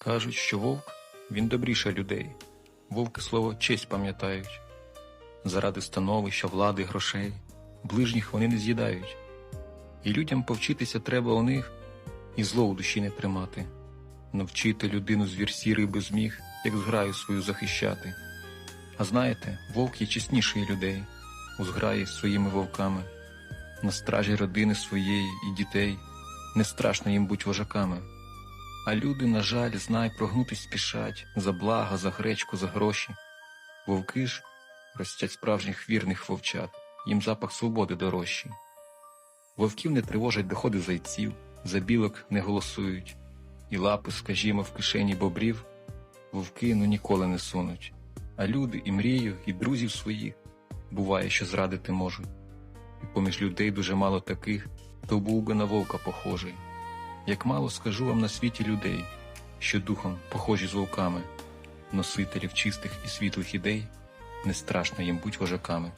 Кажуть, що вовк він добріше людей. Вовки слово честь пам'ятають. Заради становища, влади, грошей, ближніх вони не з'їдають. І людям повчитися треба у них і зло у душі не тримати, навчити людину звір сірий би зміг, як зграю свою захищати. А знаєте, вовк є чесніший людей, у зграї з своїми вовками, на стражі родини своєї і дітей, не страшно їм буть вожаками. А люди, на жаль, знай, прогнутись спішать за блага, за гречку, за гроші. Вовки ж ростять справжніх вірних вовчат, їм запах свободи дорожчий. Вовків не тривожать доходи зайців, за білок не голосують, і лапи, скажімо, в кишені бобрів, вовки ну ніколи не сунуть. А люди і мрію, і друзів своїх буває, що зрадити можуть. І поміж людей дуже мало таких, хто був би на вовка похожий. Як мало скажу вам на світі людей, що духом похожі з вовками, носителів чистих і світлих ідей, не страшно їм будь вожаками.